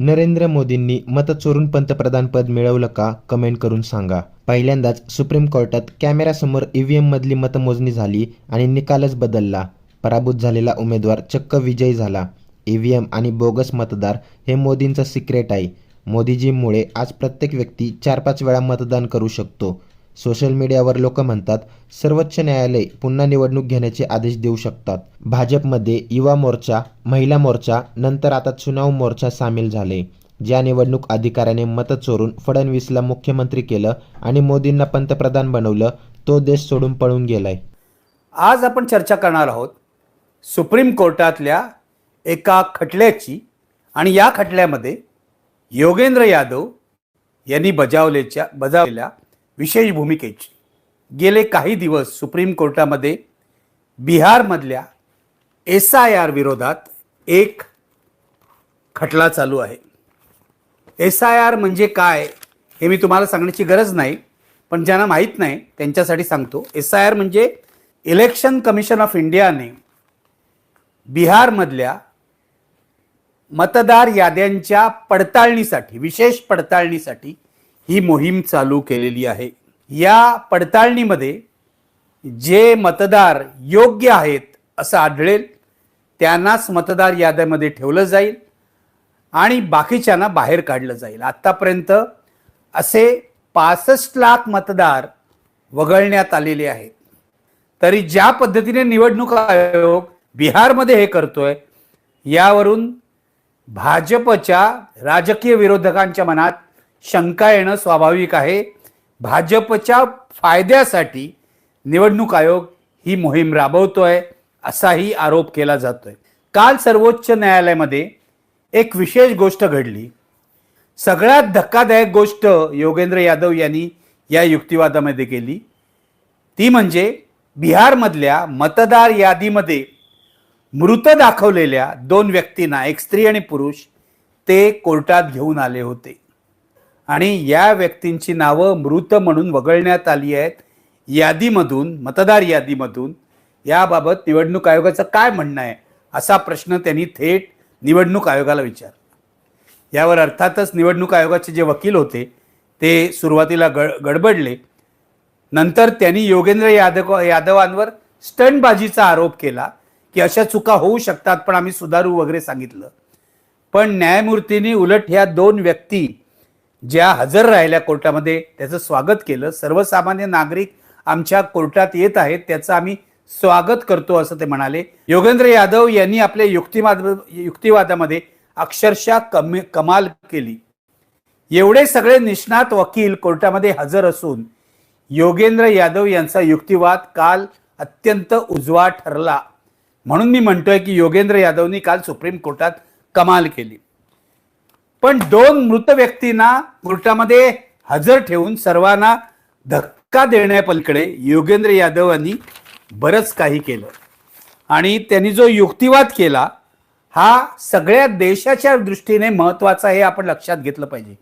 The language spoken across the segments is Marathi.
नरेंद्र मोदींनी मत चोरून पंतप्रधानपद मिळवलं का कमेंट करून सांगा. पहिल्यांदाच सुप्रीम कोर्टात कॅमेऱ्यासमोर ईव्हीएम मधली मतमोजणी झाली आणि निकालच बदलला. पराभूत झालेला उमेदवार चक्क विजयी झाला. ईव्हीएम आणि बोगस मतदार हे मोदींचं सिक्रेट आहे. मोदीजींमुळे आज प्रत्येक व्यक्ती चार पाच वेळा मतदान करू शकतो. सोशल मीडियावर लोक म्हणतात सर्वोच्च न्यायालय पुन्हा निवडणूक घेण्याचे आदेश देऊ शकतात. भाजपमध्ये युवा मोर्चा महिला मोर्चा नंतर आता चुनाव मोर्चा सामील झाले. ज्या निवडणूक अधिकाऱ्याने मतं चोरून फडणवीसला मुख्यमंत्री केलं आणि मोदींना पंतप्रधान बनवलं तो देश सोडून पळून गेलाय. आज आपण चर्चा करणार आहोत सुप्रीम कोर्टातल्या एका खटल्याची आणि या खटल्यामध्ये योगेंद्र यादव यांनी बजावलेच्या बजावलेल्या विशेष भूमिकेची. गेले काही दिवस सुप्रीम कोर्टामध्ये बिहारमधल्या एस आय आर विरोधात एक खटला चालू आहे. एस आय आर म्हणजे काय हे मी तुम्हाला सांगण्याची गरज नाही पण ज्यांना माहीत नाही त्यांच्यासाठी सांगतो. एस आय आर म्हणजे इलेक्शन कमिशन ऑफ इंडियाने बिहारमधल्या मतदार याद्यांच्या पडताळणीसाठी विशेष पडताळणीसाठी ही मोहीम चालू केलेली आहे. या पडताळणीमध्ये जे मतदार योग्य आहेत असं आढळेल त्यांनाच मतदार याद्यामध्ये ठेवलं जाईल आणि बाकीच्यांना बाहेर काढलं जाईल. आत्तापर्यंत असे पासष्ट लाख मतदार वगळण्यात आलेले आहेत. तरी ज्या पद्धतीने निवडणूक आयोग बिहारमध्ये हे करतोय यावरून भाजपच्या राजकीय विरोधकांच्या मनात शंका येणं स्वाभाविक आहे. भाजपच्या फायद्यासाठी निवडणूक आयोग ही मोहीम राबवतोय असाही आरोप केला जातोय. काल सर्वोच्च न्यायालयामध्ये एक विशेष गोष्ट घडली. सगळ्यात धक्कादायक गोष्ट योगेंद्र यादव यांनी या युक्तिवादामध्ये केली. ती म्हणजे बिहारमधल्या मतदार यादीमध्ये मृत दाखवलेल्या दोन व्यक्तींना एक स्त्री आणि पुरुष ते कोर्टात घेऊन आले होते. आणि या व्यक्तींची नावं मृत म्हणून वगळण्यात आली आहेत. यादीमधून मतदार यादीमधून याबाबत निवडणूक आयोगाचं काय म्हणणं आहे असा प्रश्न त्यांनी थेट निवडणूक आयोगाला विचारला. यावर अर्थातच निवडणूक आयोगाचे जे वकील होते ते सुरुवातीला गड गडबडले. नंतर त्यांनी योगेंद्र यादव यादवांवर स्टंटबाजीचा आरोप केला की अशा चुका होऊ शकतात पण आम्ही सुधारू वगैरे सांगितलं. पण न्यायमूर्तींनी उलट ह्या दोन व्यक्ती ज्या हजर राहिल्या कोर्टामध्ये त्याचं स्वागत केलं. सर्वसामान्य नागरिक आमच्या कोर्टात येत आहेत त्याचं आम्ही स्वागत करतो असं ते म्हणाले. योगेंद्र यादव यांनी आपल्या युक्तिवाद युक्तिवादामध्ये अक्षरशः कमी कमाल केली. एवढे सगळे निष्णात वकील कोर्टामध्ये हजर असून योगेंद्र यादव यांचा युक्तिवाद काल अत्यंत उजवा ठरला. म्हणून मी म्हणतोय की योगेंद्र यादवनी काल सुप्रीम कोर्टात कमाल केली. पण दोन मृत व्यक्तींना कोर्टामध्ये हजर ठेवून सर्वांना धक्का देण्यापलीकडे योगेंद्र यादव यांनी बरंच काही केलं. आणि त्यांनी जो युक्तिवाद केला हा सगळ्या देशाच्या दृष्टीने महत्त्वाचा हे आपण लक्षात घेतलं पाहिजे.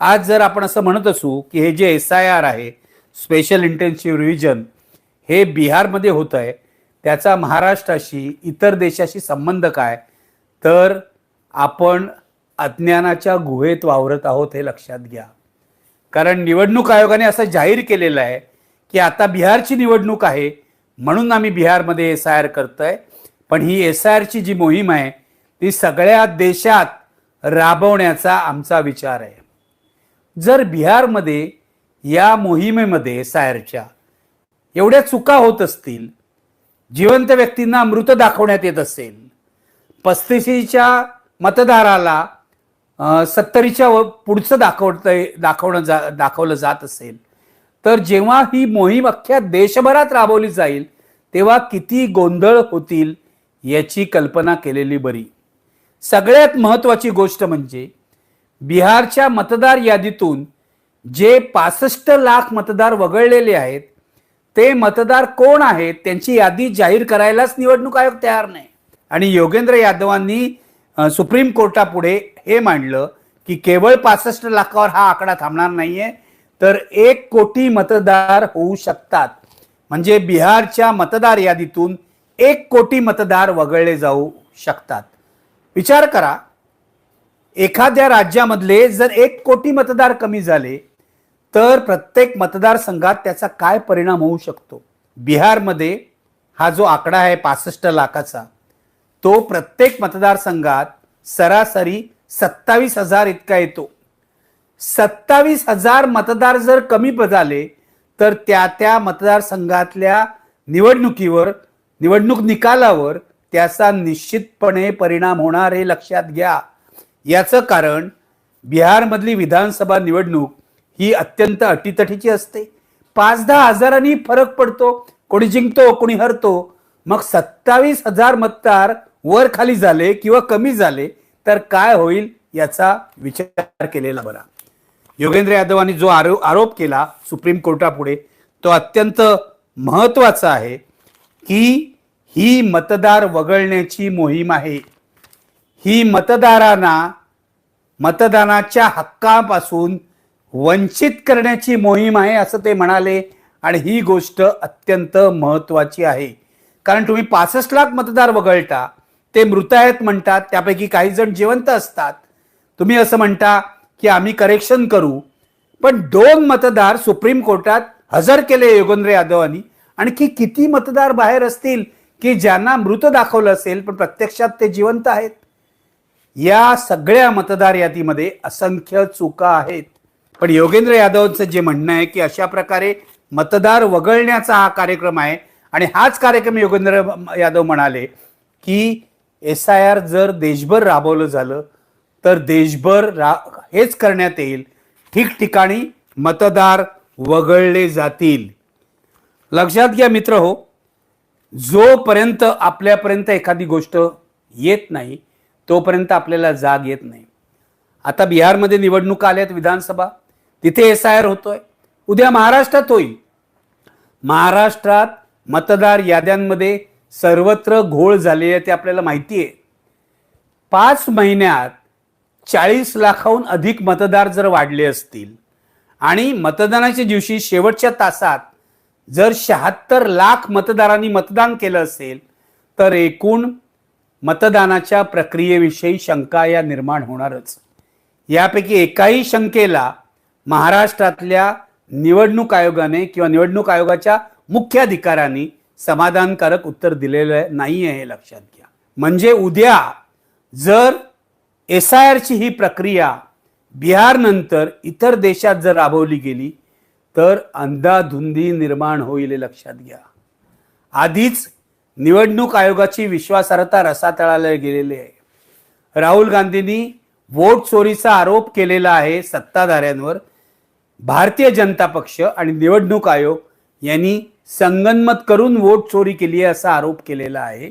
आज जर आपण असं म्हणत असू की हे जे एस आय आर आहे स्पेशल इंटेन्सिव्ह रिव्हिजन हे बिहारमध्ये होत आहे त्याचा महाराष्ट्राशी इतर देशाशी संबंध काय तर आपण अज्ञानाच्या गुहेत वावरत आहोत हे लक्षात घ्या. कारण निवडणूक आयोगाने असं जाहीर केलेलं आहे की आता बिहारची निवडणूक आहे म्हणून आम्ही बिहारमध्ये एस आय आर करतोय. पण ही एस आय आरची जी मोहीम आहे ती सगळ्या देशात राबवण्याचा आमचा विचार आहे. जर बिहारमध्ये या मोहिमेमध्ये एस आय आरच्या एवढ्या चुका होत असतील जिवंत व्यक्तींना मृत दाखवण्यात येत असेल पस्तीसीच्या मतदाराला सत्तरीच्या व पुढचं दाखवतंय दाखवणं जा दाखवलं जात असेल. तर जेव्हा ही मोहीम अख्ख्या देशभरात राबवली जाईल तेव्हा किती गोंधळ होतील याची कल्पना केलेली बरी. सगळ्यात महत्त्वाची गोष्ट म्हणजे बिहारच्या मतदार यादीतून जे पासष्ट लाख मतदार वगळलेले आहेत ते मतदार कोण आहेत त्यांची यादी जाहीर करायलाच निवडणूक आयोग तयार नाही. आणि योगेंद्र यादवांनी सुप्रीम कोर्टापुढे हे मांडलं की केवळ पासष्ट लाखावर हा आकडा थांबणार नाहीये तर एक कोटी मतदार होऊ शकतात. म्हणजे बिहारच्या मतदार यादीतून एक कोटी मतदार वगळले जाऊ शकतात. विचार करा एखाद्या राज्यामधले जर एक कोटी मतदार कमी झाले तर प्रत्येक मतदारसंघात त्याचा काय परिणाम होऊ शकतो? बिहारमध्ये हा जो आकडा आहे पासष्ट लाखाचा तो प्रत्येक मतदारसंघात सरासरी सत्तावीस हजार इतका येतो. सत्तावीस हजार मतदार जर कमी झाले तर त्या त्या मतदारसंघातल्या निवडणुकीवर निवडणूक निकालावर त्याचा निश्चितपणे परिणाम होणार हे लक्षात घ्या. याचं कारण बिहारमधली विधानसभा निवडणूक ही अत्यंत अटीतटीची असते. पाच दहा हजारांनी फरक पडतो. कोणी जिंकतो कोणी हरतो. मग सत्तावीस हजार मतदार वर खाली झाले किंवा कमी झाले तर काय होईल याचा विचार केलेला बरा. योगेंद्र यादवांनी जो आरो आरोप केला सुप्रीम कोर्टापुढे तो अत्यंत महत्त्वाचा आहे की ही मतदार वगळण्याची मोहीम आहे. ही मतदारांना मतदानाच्या हक्कापासून वंचित करण्याची मोहीम आहे असं ते म्हणाले आणि ही गोष्ट अत्यंत महत्वाची आहे. कारण तुम्ही पासष्ट लाख मतदार वगळता ते मृत आहेत म्हणतात त्यापैकी काही जण जिवंत असतात. तुम्ही असं म्हणता की आम्ही करेक्शन करू पण दोन मतदार सुप्रीम कोर्टात हजर केले योगेंद्र यादवांनी आणखी किती मतदार बाहेर असतील की ज्यांना मृत दाखवलं असेल पण प्रत्यक्षात ते जिवंत आहेत? या सगळ्या मतदार यादीमध्ये असंख्य चुका आहेत. पण योगेंद्र यादवचं जे म्हणणं आहे की अशा प्रकारे मतदार वगळण्याचा हा कार्यक्रम आहे आणि हाच कार्यक्रम योगेंद्र यादव म्हणाले की एस आय आर जर देशभर राबवलं झालं तर देशभर रा हेच करण्यात येईल. ठिकठिकाणी मतदार वगळले जातील. लक्षात घ्या मित्र हो जोपर्यंत आपल्यापर्यंत एखादी गोष्ट येत नाही तोपर्यंत आपल्याला जाग येत नाही. आता बिहारमध्ये निवडणुका आल्यात विधानसभा तिथे एस आय आर होतोय. उद्या महाराष्ट्रात होईल. महाराष्ट्रात मतदार याद्यांमध्ये सर्वत्र घोळ झाले आहे ते आपल्याला माहिती आहे. पाच महिन्यात चाळीस लाखाहून अधिक मतदार जर वाढले असतील आणि मतदानाच्या दिवशी शेवटच्या तासात जर शहात्तर लाख मतदारांनी मतदान केलं असेल तर एकूण मतदानाच्या प्रक्रियेविषयी शंका या निर्माण होणारच. यापैकी एकाही शंकेला महाराष्ट्रातल्या निवडणूक आयोगाने किंवा निवडणूक आयोगाच्या मुख्य अधिकाऱ्यांनी समाधानकारक उत्तर दिलेलं नाही आहे हे लक्षात घ्या. म्हणजे उद्या जर एस आय आरची ही प्रक्रिया बिहारनंतर इतर देशात जर राबवली गेली तर अंधाधुंदी निर्माण होईल हे लक्षात घ्या. आधीच निवडणूक आयोगाची विश्वासार्हता रसातळाला गेलेली आहे. राहुल गांधींनी वोट चोरीचा आरोप केलेला आहे सत्ताधाऱ्यांवर. भारतीय जनता पक्ष आणि निवडणूक आयोग यांनी संगनमत करून वोट चोरी केली असा आरोप केलेला आहे.